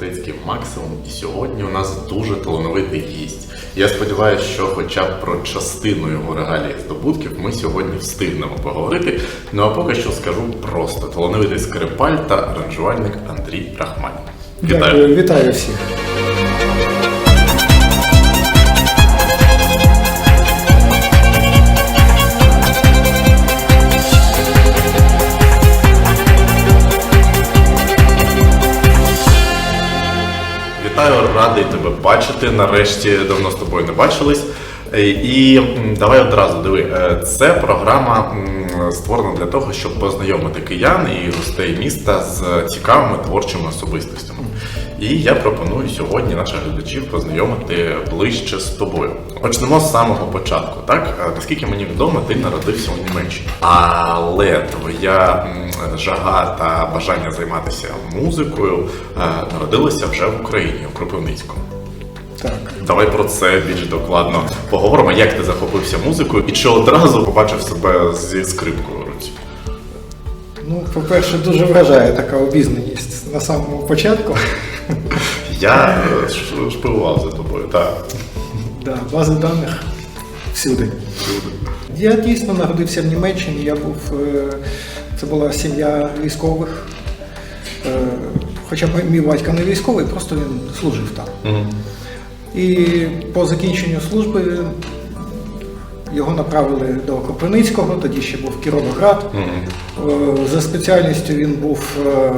Мистецький Максимум. І сьогодні у нас дуже талановитий гість. Я сподіваюся, що хоча б про частину його регалії здобутків ми сьогодні встигнемо поговорити. Ну а поки що скажу просто талановитий скрипаль та аранжувальник Андрій Рахманін. Вітаю! Вітаю всіх. Бачити. Нарешті давно з тобою не бачились. Е, І давай одразу диви. е, Це програма створена для того, щоб познайомити киян і гостей міста з цікавими творчими особистостями. І я пропоную сьогодні наших глядачів познайомити ближче з тобою. Почнемо з самого початку. Так, Е, наскільки мені відомо, ти народився у Німеччині, але твоя жага та бажання займатися музикою народилося вже в Україні, у Кропивницькому. Так. Давай про це більш докладно поговоримо. Як ти захопився музикою і чи одразу побачив себе зі скрипкою у руці? Ну, по-перше, дуже вражає така обізнаність на самому початку. Я е, ш- шпигував за тобою, так. Да, бази даних всюди. Я дійсно народився в Німеччині. Я був. е, Це була сім'я військових. Е, Хоча мій батько не військовий, просто він служив там. Мгм. І по закінченню служби його направили до Кропивницького, тоді ще був Кіровоград. Е, За спеціальністю він був е,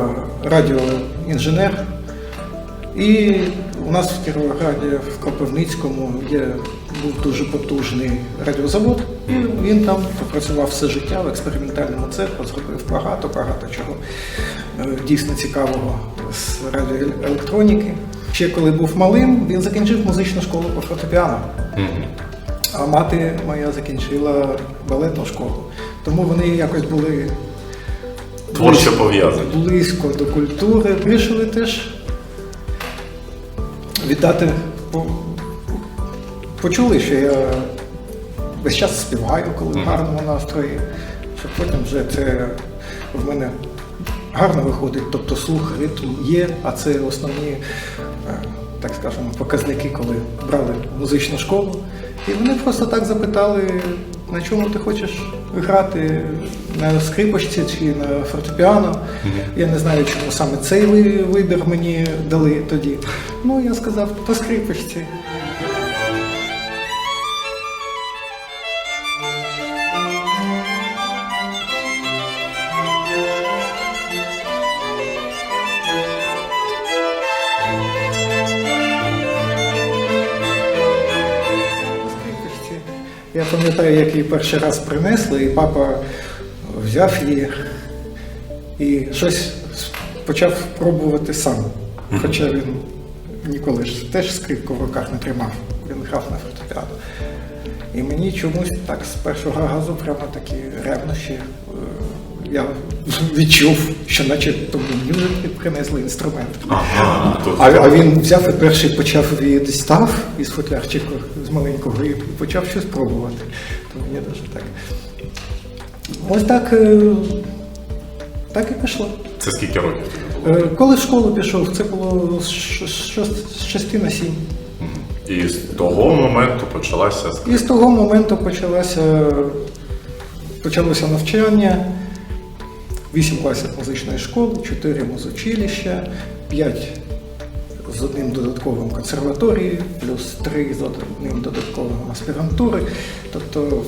радіоінженер. І у нас в Кіровограді, в Кропивницькому, є був дуже потужний радіозавод. І він там попрацював все життя в експериментальному цеху, зробив багато, багато чого е, дійсно цікавого з радіоелектроніки. Ще коли був малим, він закінчив музичну школу по фортепіано. А мати моя закінчила балетну школу. Тому вони якось були Творчо пов'язані. близько до культури. Вирішили теж віддати. Почули, що я весь час співаю, коли в гарному настрої, щоб потім вже це в мене гарно виходить. Тобто слух, ритм є, а це основні, е, так скажемо, показники, коли брали музичну школу. І вони просто так запитали, на чому ти хочеш грати, на скрипочці чи на фортепіано. Я не знаю, чому саме цей вибір мені дали тоді. Ну, я сказав, по скрипочці. Пам'ятаю, як її перший раз принесли, і папа взяв її і щось почав пробувати сам. Хоча він ніколи ж теж скрипку в руках не тримав, він грав на фортепіано. І мені чомусь так з першого разу прямо такі ревнощі. Я відчув, що наче тому принесли інструмент. Ага, А, а він взяв і перший почав від став із футлярчика з маленького і почав щось пробувати. То мені дуже так. Ось так, е, так і пішло. це скільки років? Е, Коли в школу пішов, це було з ш- ш- 6 на 7. І з того моменту почалася. І з того моменту почалося, почалося навчання. 8 класів музичної школи, 4 музучилища, 5 з одним додатковим консерваторії, плюс 3 з одним додатковим аспірантури. Тобто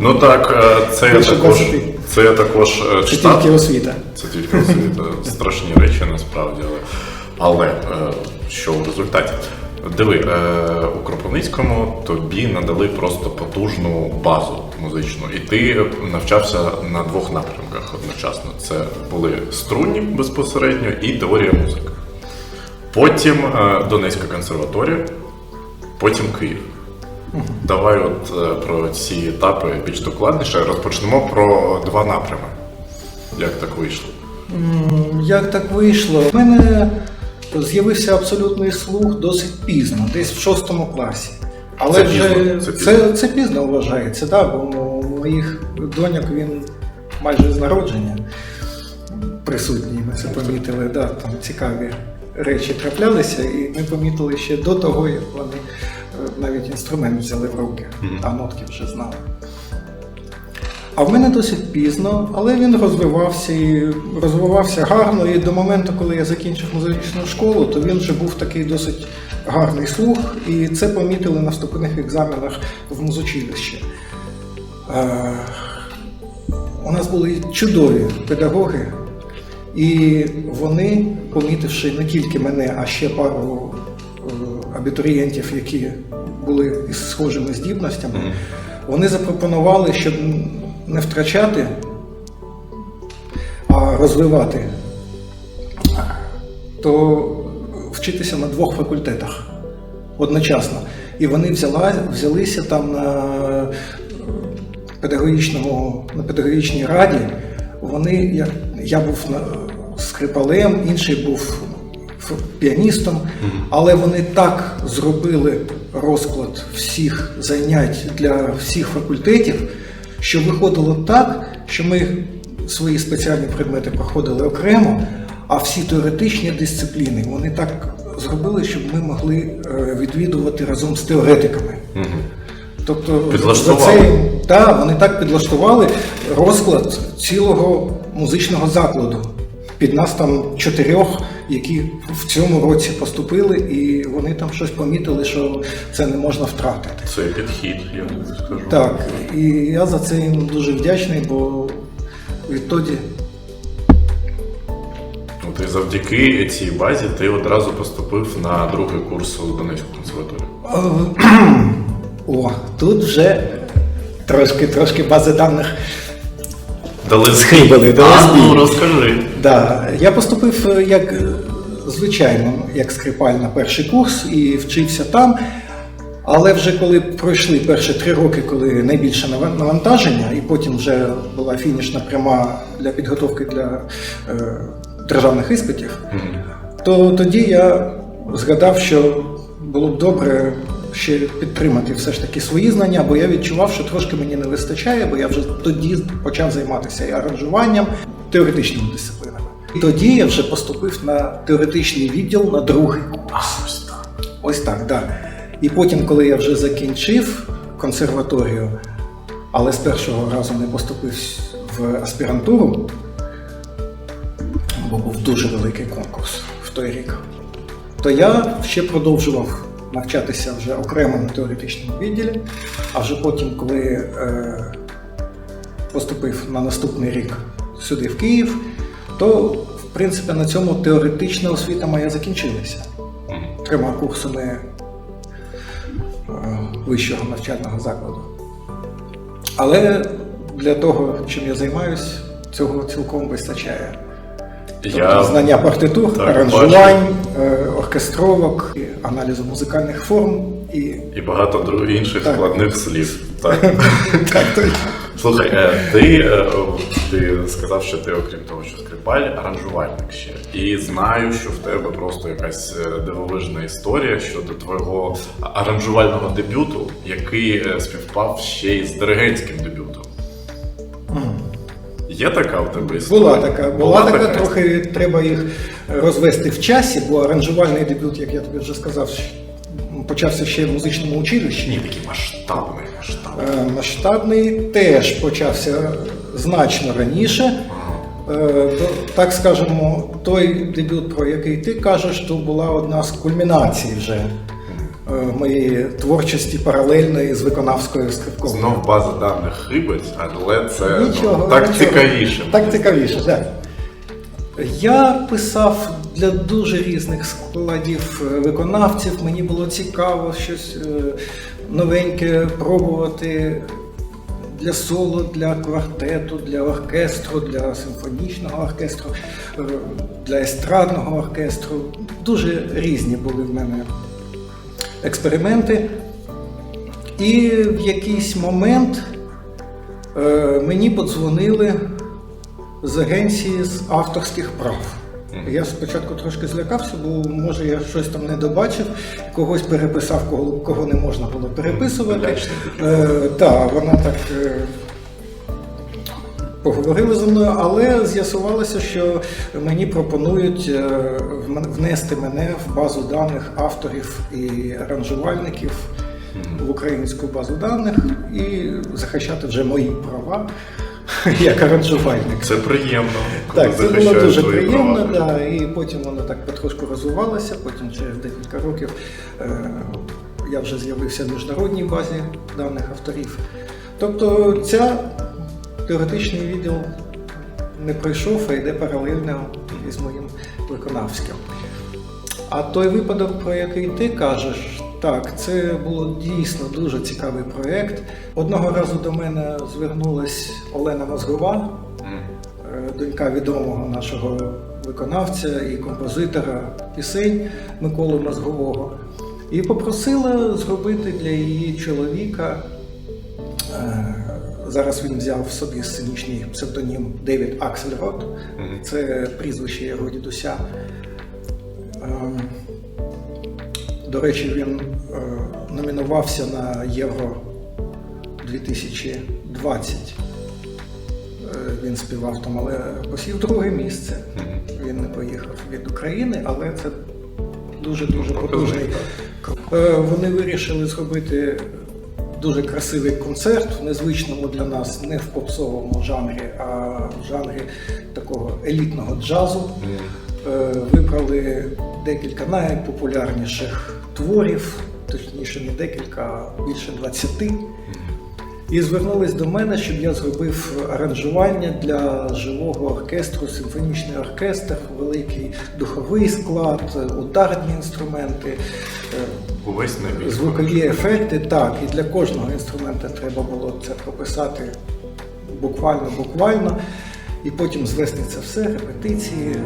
Ну так, е, це я також, це я також е, це читав. тільки освіта. Це тільки освіта. страшні речі насправді. Але, але е, що в результаті? Диви, е, у Кропивницькому тобі надали просто потужну базу музичну, і ти навчався на двох напрямках одночасно. Це були струнні безпосередньо і теорія музики. Потім е, Донецька консерваторія, потім Київ. Давай от е, про ці етапи більш докладніше. Розпочнемо про два напрями. Як так вийшло? Як так вийшло? У мене з'явився абсолютний слух досить пізно, десь в шостому класі. Але Це вже пізно, це це, пізно. це, пізно вважається, да, бо у моїх доньок він майже з народження. присутні. Ми це помітили. Да, там цікаві речі траплялися, і ми помітили ще до того, як вони е, навіть інструмент взяли в руки, а нотки вже знали. А в мене досить пізно, але він розвивався і розвивався гарно. І до моменту, коли я закінчив музичну школу, то він вже був такий досить гарний слух, і це помітили на вступних екзаменах в музучилище. Е, У нас були чудові педагоги, і вони, помітивши не тільки мене, а ще пару е, абітурієнтів, які були із схожими здібностями, вони запропонували, щоб не втрачати, а розвивати, то вчитися на двох факультетах одночасно. І вони взяла, взялися там на педагогічному, на педагогічній раді. Вони, я, я був скрипалем, інший був піаністом, але вони так зробили розклад всіх занять для всіх факультетів, що виходило так, що ми свої спеціальні предмети проходили окремо, а всі теоретичні дисципліни вони так зробили, щоб ми могли е, відвідувати разом з теоретиками. Мгм. Тобто за цей, та, вони так підлаштували розклад цілого музичного закладу. Під нас там чотирьох, які в цьому році поступили, і вони там щось помітили, що це не можна втратити. Це підхід, я скажу. Так, і я за це їм дуже вдячний, бо відтоді От і завдяки цій базі ти одразу поступив на другий курс у Донецьку консерваторію. Е, О, тут вже трошки, трошки бази даних. Дали Схибали, дали А, ну розкажи. Да, я поступив е, як е, звичайно, як скрипаль на перший курс і вчився там. Але вже коли пройшли перші три роки, коли найбільше нава- навантаження, і потім вже була фінішна пряма для підготовки для е, державних іспитів, то тоді я згадав, що було б добре ще підтримати все ж таки свої знання, бо я відчував, що трошки мені не вистачає, бо я вже тоді почав займатися і аранжуванням, теоретичними дисциплінами. І тоді я вже поступив на теоретичний відділ на другий курс. Ось так. Ось так, так. Да. І потім, коли я вже закінчив консерваторію, але з першого разу не поступив в аспірантуру, бо був дуже великий конкурс в той рік, то я ще продовжував навчатися вже окремо на теоретичному відділі, а вже потім, коли е, поступив на наступний рік сюди, в Київ, то в принципі на цьому теоретична освіта моя закінчилася трьома курсами е, вищого навчального закладу. Але для того, чим я займаюсь, цього цілком вистачає. Я знання партитур, Так, аранжувань, е, оркестровок, аналізу музикальних форм і і багато інших Так. складних слів. Так. так, то Слухай, е, ти, е, ти сказав, що ти, окрім того, що скрипаль, аранжувальник ще. І знаю, що в тебе просто якась дивовижна історія щодо твого аранжувального дебюту, який співпав ще й з диригентським дебютом. Є така в тебе історія? була така, була, така, трохи треба їх розвести в часі, бо аранжувальний дебют, як я тобі вже сказав, почався ще в музичному училищі. Ні, такий масштабний масштаб. Е, Масштабний теж почався значно раніше. Е, Так скажемо, той дебют, про який ти кажеш, то була одна з кульмінацій вже моєї творчості паралельної з виконавською скрипковою. Знов база даних хибить, але це ну, так нічого. цікавіше. Так цікавіше, так. Я писав для дуже різних складів е, виконавців. Мені було цікаво щось е, новеньке пробувати для соло, для квартету, для оркестру, для симфонічного оркестру, е, для естрадного оркестру. Дуже різні були в мене експерименти. І в якийсь момент е, мені подзвонили з агенції з авторських прав. Я спочатку трошки злякався, бо може я щось там не добачив, когось переписав, кого, кого не можна було переписувати. Е, так, вона так е, поговорили зі мною, але з'ясувалося, що мені пропонують е, внести мене в базу даних авторів і аранжувальників в українську базу даних і захищати вже мої права як аранжувальник. Це приємно. коли Так, це було дуже приємно, да, і потім воно так потрошку розвивалося. Потім через декілька років е, я вже з'явився в міжнародній базі даних авторів. Тобто ця теоретичний відділ не пройшов, а йде паралельно із моїм виконавським. А той випадок, про який ти кажеш, так, це було дійсно дуже цікавий проєкт. Одного разу до мене звернулась Олена Мозгова, е, донька відомого нашого виконавця і композитора пісень Миколи Мозгового, і попросила зробити для її чоловіка. Зараз він взяв собі сценічний псевдонім Девід Аксельрод. Це прізвище його дідуся. Ем, До речі, він е, номінувався на Євро 2020. Е, Він співав там, але посів друге місце. Він не поїхав від України, але це дуже-дуже потужний. Е, Вони вирішили зробити дуже красивий концерт в незвичному для нас, не в попсовому жанрі, а в жанрі такого елітного джазу. Е, Вибрали декілька найпопулярніших творів, точніше, не декілька, а більше 20. І звернулись до мене, щоб я зробив аранжування для живого оркестру, симфонічний оркестр, великий духовий склад, ударні інструменти, е, Увесь звукові ефекти. Так, і для кожного інструмента треба було це прописати буквально, буквально, і потім звести це все, репетиції.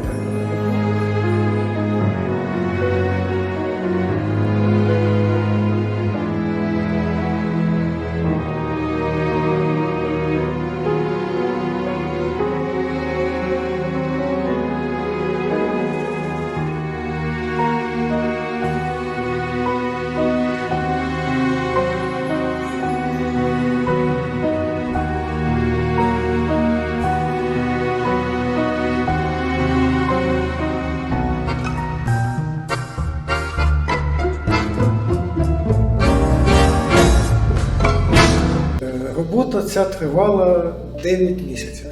Ця тривала 9 місяців.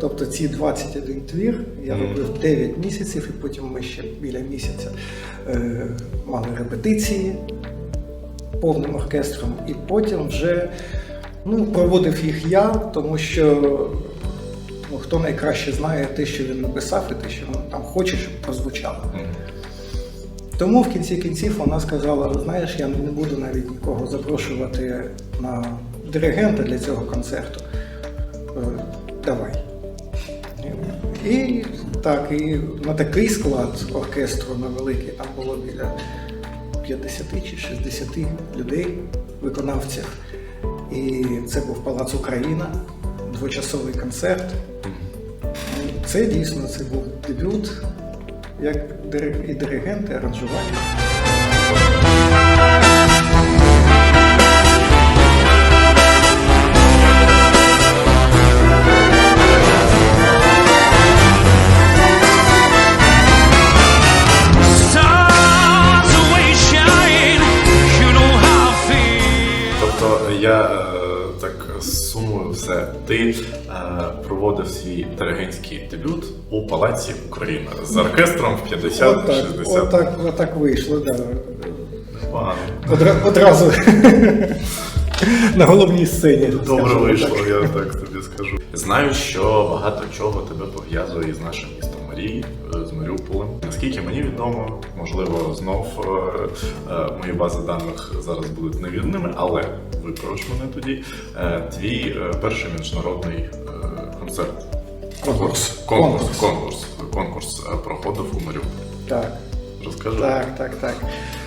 Тобто ці 21 твір я робив 9 місяців, і потім ми ще біля місяця е, мали репетиції повним оркестром, і потім вже ну, проводив їх я, тому що ну, хто найкраще знає те, що він написав, і те, що він там хоче, щоб прозвучало. Тому в кінці кінців вона сказала: знаєш, я не буду навіть нікого запрошувати на диригента для цього концерту. Е, Давай. І так, і на такий склад оркестру на великий там було біля 50 чи 60 людей, виконавців. І це був Палац Україна, двочасовий концерт. Це дійсно це був дебют як і диригент, і аранжування. Ти е, проводив свій диригентський дебют у Палаці України з оркестром в 50-60. Отак, отак, отак вийшло, да. Погано. Одра- одразу на головній сцені. Добре вийшло, так. я так тобі скажу. Знаю, що багато чого тебе пов'язує з нашим містом Марії, е, з Маріуполем. Наскільки мені відомо, можливо, знов е, е, мої бази даних зараз будуть невірними, але виправиш мене тоді. Твій перший міжнародний концерт. Конкурс. Конкурс, Конкурс. конкурс, конкурс проходив у Маріуполі. Так, Розкажи. так, так, так.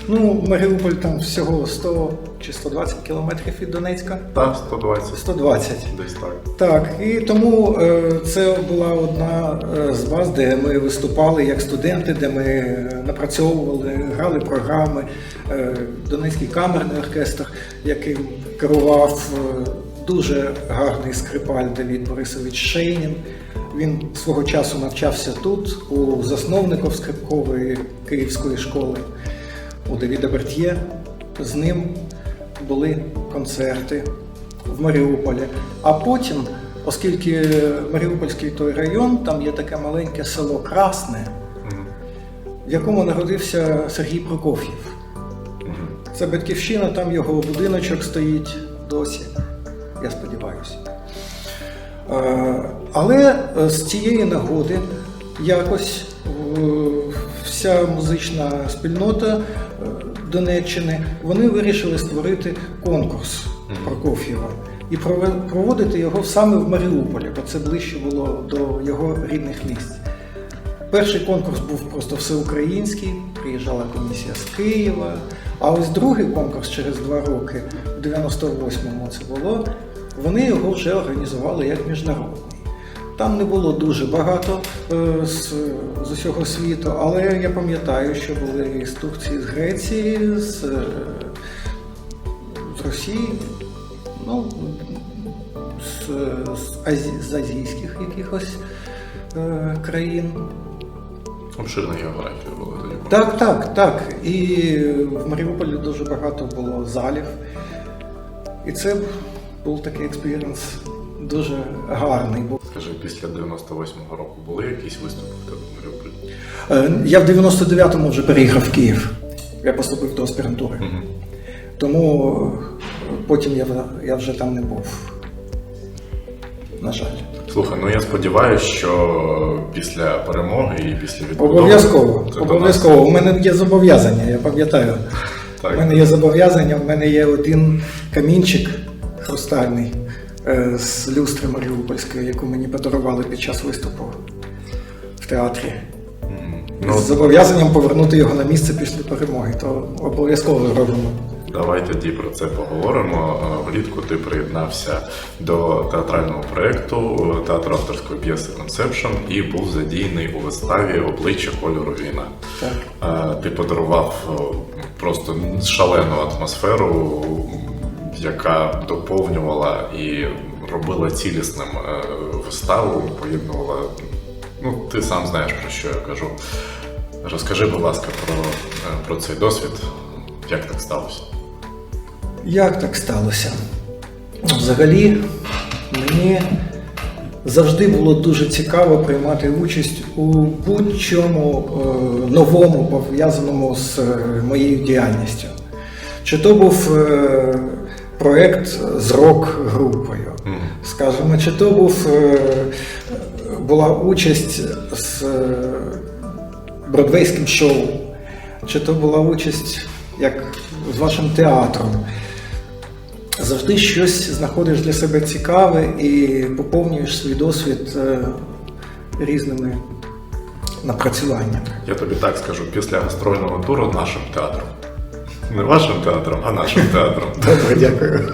Ну, Маріуполь там всього 100 чи 120 кілометрів від Донецька. Так, 120. 120. Десь так. Так, і тому е, це була одна е, з баз, де ми виступали як студенти, де ми е, напрацьовували, грали програми. Донецький камерний оркестр, яким керував дуже гарний скрипаль Давід Борисович Шейнін. Він свого часу навчався тут, у засновників скрипкової київської школи, у Давіда Бертьє. З ним були концерти в Маріуполі. А потім, оскільки Маріупольський той район, там є таке маленьке село Красне, в якому народився Сергій Прокоф'єв. Це батьківщина, там його будиночок стоїть досі, я сподіваюся. Е, Але е, з цієї нагоди якось е, вся музична спільнота Донеччини вони вирішили створити конкурс Прокоф'єва і проводити його саме в Маріуполі, бо це ближче було до його рідних місць. Перший конкурс був просто всеукраїнський, приїжджала комісія з Києва. А ось другий конкурс через два роки, в 98-му це було, вони його вже організували як міжнародний. Там не було дуже багато е, з, з усього світу, але я пам'ятаю, що були з Турції, з Греції, з, е, з Росії, ну, з, з, азі, з азійських якихось е, країн. Обширна географія була тоді. Так, так, так. І в Маріуполі дуже багато було залів. І це був такий експірієнс дуже гарний. Бо Скажи, після 98-го року були якісь виступи в тебе Маріуполі? Е, я в 99-му вже переїхав в Київ. Я поступив до аспірантури. Мгм. Тому е, потім я, я вже там не був. На жаль. Слухай, ну я сподіваюся, що після перемоги і після відбудови... Обов'язково. до нас- Обов'язково. У мене є зобов'язання, я пам'ятаю. У мене є зобов'язання, в мене є один камінчик хрустальний з люстри Маріупольської, яку мені подарували під час виступу в театрі. Ну, з зобов'язанням повернути його на місце після перемоги, то обов'язково зробимо. Давай тоді про це поговоримо. Е, Влітку ти приєднався до театрального проєкту е, театру авторської п'єси Conception і був задійний у виставі обличчя кольору війна. Так. Е, Ти подарував е, просто шалену атмосферу, яка доповнювала і робила цілісним е, виставу, поєднувала. Ну, ти сам знаєш про що я кажу. Розкажи, будь ласка, про, е, про цей досвід. Як так сталося? Як так сталося? Взагалі, мені завжди було дуже цікаво приймати участь у будь-чому е, новому, пов'язаному з е, моєю діяльністю. Чи то був е, проєкт з рок-групою, скажімо, чи то був, е, була участь з е, бродвейським шоу, чи то була участь як з вашим театром. Завжди щось знаходиш для себе цікаве і поповнюєш свій досвід е, різними напрацюваннями. Я тобі так скажу, після гастрольного туру нашим театром. Не вашим театром, а нашим театром. Добре, дякую.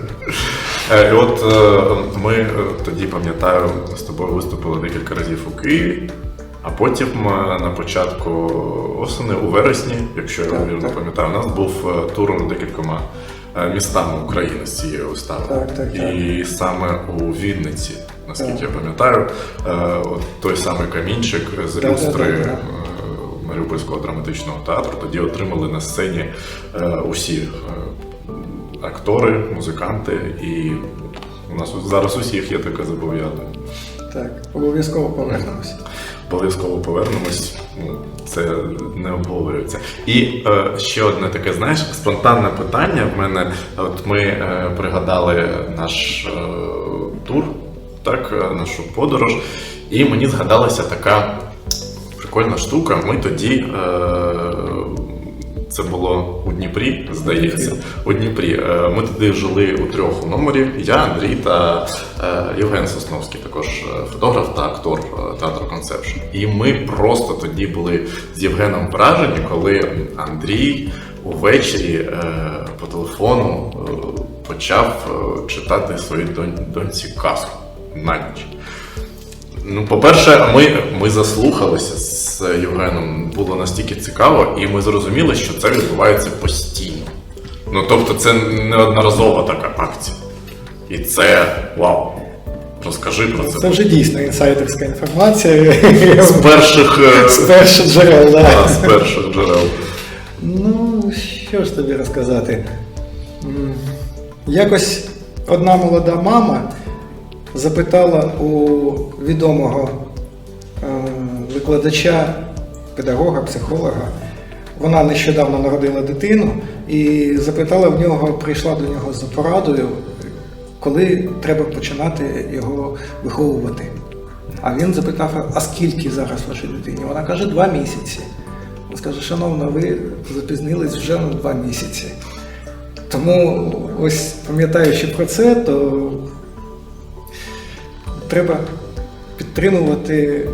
Е, І от е, ми е, тоді, пам'ятаю, з тобою виступили декілька разів у Києві, а потім на початку осени, у вересні, якщо я вірно пам'ятаю, у нас був тур декількома містами України з цієї вистави. Так, так, так. І саме у Вінниці, наскільки Так. я пам'ятаю, той самий камінчик з Так, так, так, так. Маріупольського драматичного театру тоді отримали на сцені е, усі е, актори, музиканти, і у нас зараз усіх є таке зобов'язання. Так, обов'язково повернемося. Обов'язково повернемось. Ну, це не обговорюється. І е, ще одне таке, знаєш, спонтанне питання в мене. От ми е, пригадали наш е, тур, так, е, нашу подорож, і мені згадалася така прикольна штука. Ми тоді. Е, це було у Дніпрі, здається. У Дніпрі. Е, Ми тоді жили у трьох у номері. Я, Андрій та е, Євген Сосновський, також фотограф та актор театру Conception. І ми просто тоді були з Євгеном вражені, коли Андрій увечері по телефону почав читати своїй донь- доньці казку на ніч. Ну, по-перше, ми, ми заслухалися з Євгеном, було настільки цікаво, і ми зрозуміли, що це відбувається постійно. Ну, тобто, це неодноразова така акція. І це вау. Розкажи про це. Це вже дійсно інсайдерська інформація. З перших, е, З перших джерел, да, так. з перших джерел. Ну, що ж тобі розказати? Якось одна молода мама запитала у відомого е, викладача, педагога, психолога. Вона нещодавно народила дитину і запитала в нього, прийшла до нього за порадою, коли треба починати його виховувати. А він запитав, а скільки зараз вашій дитині? Вона каже, два місяці. Він скаже, шановна, ви запізнились вже на два місяці. Тому ось пам'ятаючи про це, то треба підтримувати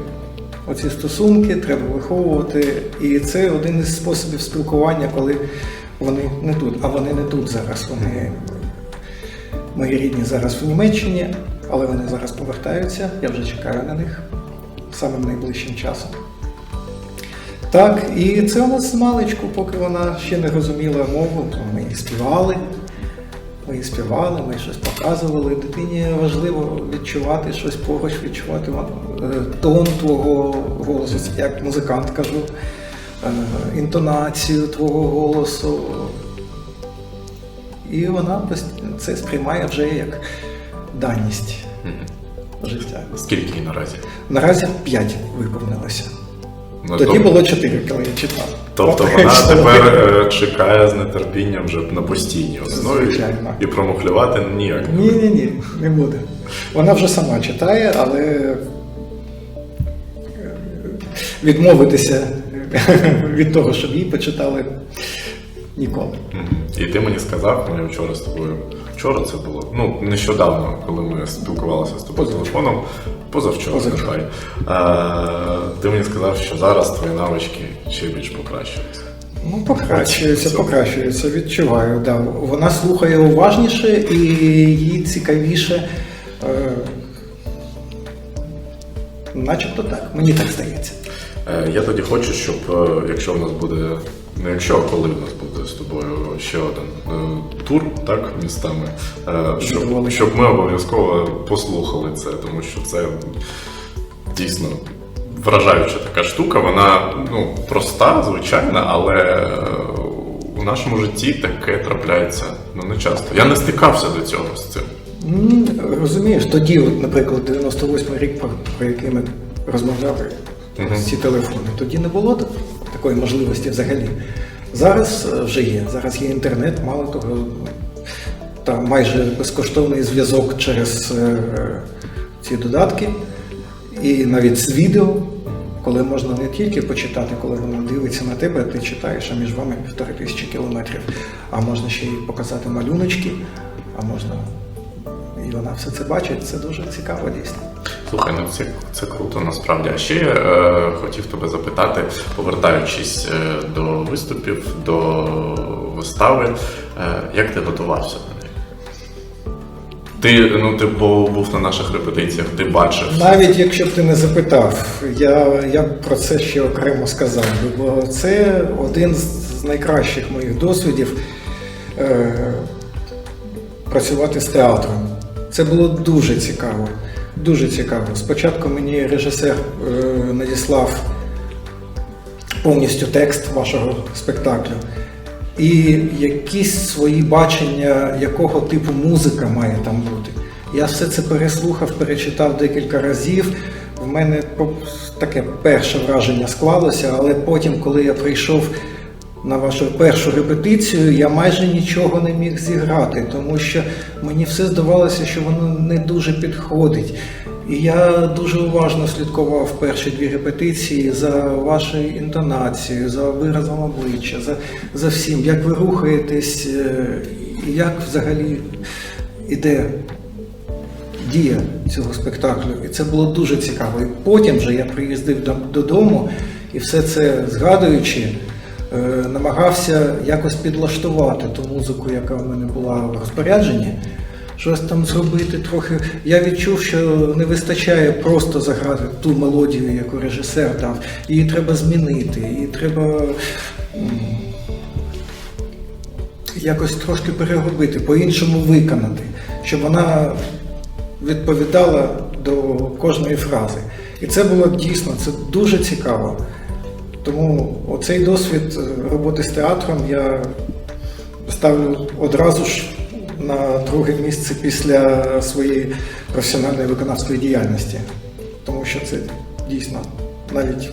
оці стосунки, треба виховувати. І це один із способів спілкування, коли вони не тут, а вони не тут зараз. Вони мої рідні зараз в Німеччині, але вони зараз повертаються. Я вже чекаю на них самим найближчим часом. Так, і це у нас маличку, поки вона ще не розуміла мову, то ми їй співали. Ми співали, ми щось показували. Дитині важливо відчувати щось поруч, відчувати е, тон твого голосу, як музикант кажу, е, інтонацію твого голосу. І вона це сприймає вже як даність життя. Скільки їй наразі? Наразі 5 виповнилося. Ну, Тоді тобто- було 4, коли я читав. Тобто вона тепер е, чекає з нетерпінням вже на постійній основі Звичайно. і промухлювати ніяк. Ні, ні, ні, не буде. Вона вже сама читає, але е, відмовитися від того, щоб їй почитали ніколи. І ти мені сказав, ми вчора з тобою. Вчора це було. Ну, нещодавно, коли ми спілкувалися з тобою телефоном, позавчора, Позавчора. Е, ти мені сказав, що зараз твої навички ще більш покращуються. Ну, покращується, покращується, відчуваю. Да. Вона слухає уважніше і їй цікавіше. Е, начебто так, мені так здається. Е, Я тоді хочу, щоб е, якщо в нас буде, не якщо, коли в нас буде з тобою ще один е, тур, так, містами, е, щоб, щоб ми обов'язково послухали це, тому що це дійсно вражаюча така штука. Вона ну, проста, звичайна, але е, у нашому житті таке трапляється ну, не часто. Я не стикався до цього з цим. Розумієш, тоді, от, наприклад, 98-й рік, про, який ми розмовляли, ці телефони, тоді не було так- такої можливості взагалі. Зараз е, вже є. Зараз є інтернет, мало того, та майже безкоштовний зв'язок через е, ці додатки, і навіть з відео, коли можна не тільки почитати, коли вона дивиться на тебе, ти читаєш, а між вами півтори тисячі кілометрів, а можна ще й показати малюночки, а можна і вона все це бачить, це дуже цікаво дійсно. Слухай, ну це, це круто насправді. А ще е, хотів тебе запитати, повертаючись е, до виступів, до вистави, е, як ти готувався до них? Ти, ну, ти був, був на наших репетиціях, ти бачив. Навіть якщо б ти не запитав, я, я б про це ще окремо сказав, би, бо це один з- з найкращих моїх досвідів е, працювати з театром. Це було дуже цікаво. Дуже цікаво. Спочатку мені режисер е, надіслав повністю текст вашого спектаклю. І якісь свої бачення, якого типу музика має там бути. Я все це переслухав, перечитав декілька разів. В мене таке перше враження склалося, але потім, коли я прийшов на вашу першу репетицію, я майже нічого не міг зіграти, тому що мені все здавалося, що воно не дуже підходить. І я дуже уважно слідкував перші дві репетиції за вашою інтонацією, за виразом обличчя, за, за всім, як ви рухаєтесь, е, як взагалі іде дія цього спектаклю. І це було дуже цікаво. І потім вже я приїздив до- додому і все це згадуючи, намагався якось підлаштувати ту музику, яка в мене була в розпорядженні. Щось там зробити трохи. Я відчув, що не вистачає просто заграти ту мелодію, яку режисер дав. Її треба змінити, її треба якось трошки переробити, по-іншому виконати. щоб вона відповідала до кожної фрази. І це було дійсно це дуже цікаво. Тому оцей досвід е, роботи з театром я ставлю одразу ж на друге місце після своєї професіональної виконавської діяльності. Тому що це дійсно навіть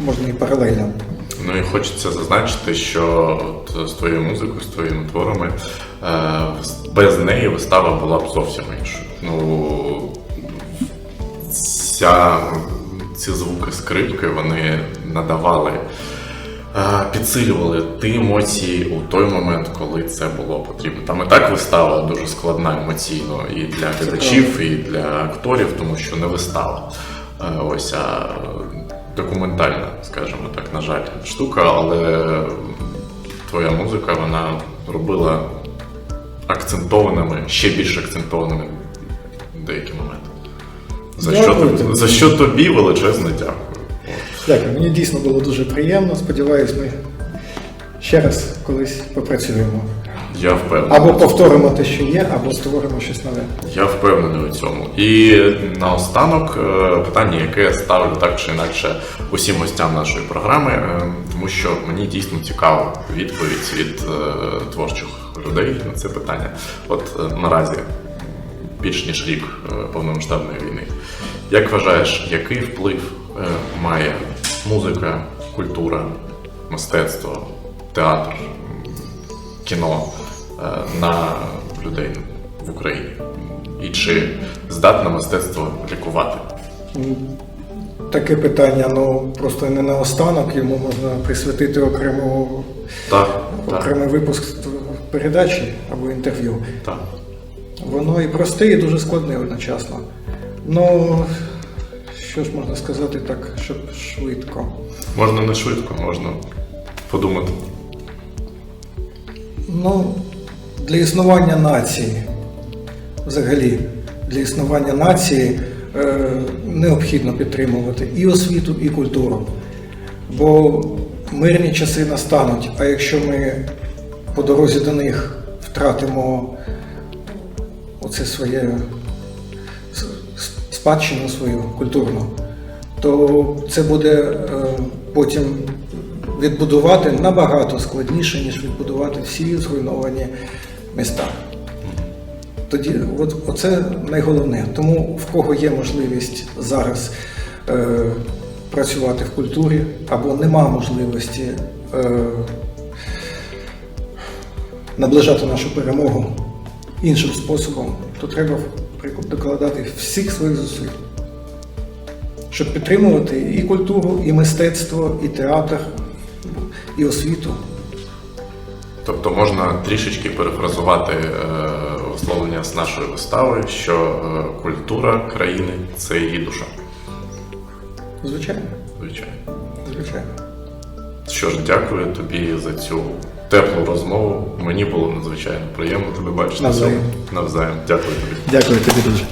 можна і паралельно. Ну і хочеться зазначити, що от з твоєю музикою, з твоїми творами, е, без неї вистава була б зовсім іншою. Ну, ця, ці звуки скрипки вони надавали, е, підсилювали ті емоції у той момент, коли це було потрібно. Там і так вистава дуже складна емоційно і для глядачів, і для акторів, тому що не вистава. Е, Ось а документальна, скажімо так, на жаль, штука, але твоя музика вона робила акцентованими, ще більш акцентованими деякі моменти. За що, тобі- тобі. за що тобі величезне дякую. Дякую, мені дійсно було дуже приємно. Сподіваюсь, ми ще раз колись попрацюємо. Я впевнений. Або повторимо те, що є, або створимо щось нове. Я впевнений у цьому. І наостанок е, питання, яке я ставлю так чи інакше усім гостям нашої програми, е, тому що мені дійсно цікава відповідь від е, творчих людей на це питання. От наразі більш ніж рік повномасштабної війни. Як вважаєш, який вплив е, має музика, культура, мистецтво, театр, кіно е, на людей в Україні? І чи здатне мистецтво лікувати? Таке питання, ну просто не наостанок, йому можна присвятити окрему, Так, так, окремий випуск передачі або інтерв'ю. так. Воно і просте, і дуже складне одночасно. Ну, що ж можна сказати так, щоб швидко. Можна не швидко, можна подумати. Ну, для існування нації, взагалі, для існування нації е, необхідно підтримувати і освіту, і культуру. Бо мирні часи настануть, а якщо ми по дорозі до них втратимо оце своє спадщину свою культурну, то це буде е, потім відбудувати набагато складніше, ніж відбудувати всі зруйновані міста. Тоді, от, оце найголовне. Тому в кого є можливість зараз е, працювати в культурі, або нема можливості е, наближати нашу перемогу іншим способом, то треба приклад, докладати всіх своїх зусиль, щоб підтримувати і культуру, і мистецтво, і театр, і освіту. Тобто можна трішечки перефразувати е, висловлення з нашої вистави, що е, культура країни це її душа. Звичайно, Звичайно. звичайно. Що ж, дякую тобі за цю теплу розмову. Мені було надзвичайно приємно тебе бачити. Навзаєм. Навзаєм. Дякую тобі. Дякую тобі дуже.